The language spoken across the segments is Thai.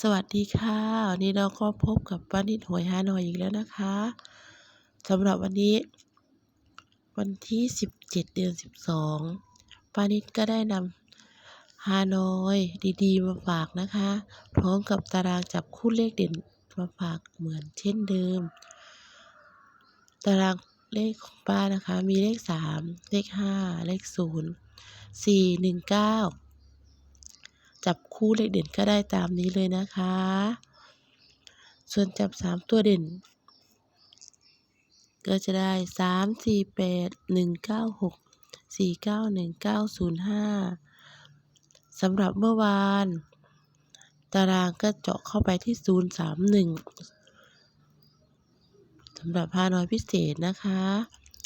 สวัสดีค่ะวันนี้เราก็พบกับป้านิดหวยฮานอยอีกแล้วนะคะสำหรับวันนี้ วันที่ 17 เดือน 12ป้านิดก็ได้นำฮานอยดีๆ มาฝากนะคะ พร้อมกับตารางจับคู่เลขเด่นมาฝากเหมือนเช่นเดิม ตารางเลขของป้านะคะ มีเลข 3 เลข 5 เลข 0 4 1 9 จับคู่เลขเด่นก็ได้ตามนี้เลยนะคะ ส่วนจับสามตัวเด่น ก็จะได้สามสี่แปดหนึ่งเก้าหกสี่เก้าหนึ่งเก้าศูนย์ห้าสำหรับเมื่อวาน ตารางก็เจาะเข้าไปที่ศูนย์สามหนึ่งสำหรับพาน้อยพิเศษนะคะ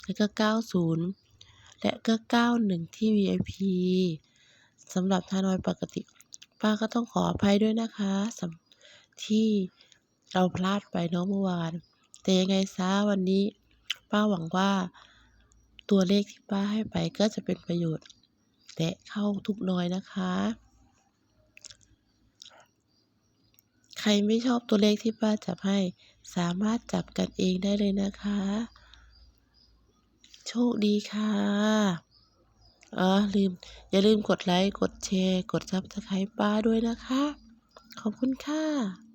แล้วก็เก้าศูนย์และก็เก้าหนึ่งที่ VIP สำหรับทานอยปกติ ป้าก็ต้องขออภัยด้วยนะคะสำที่เราพลาดไปเนาะเมื่อวาน แต่ยังไงซะวันนี้ ป้าหวังว่า ตัวเลขที่ป้าให้ไปก็จะเป็นประโยชน์และเข้าทุกน้อยนะคะ ใครไม่ชอบตัวเลขที่ป้าจับให้ สามารถจับกันเองได้เลยนะคะ โชคดีค่ะ อ๋อลืม อย่าลืมกดไลค์ กดแชร์ กดซับสไครป์ป้าด้วยนะคะ ขอบคุณค่ะ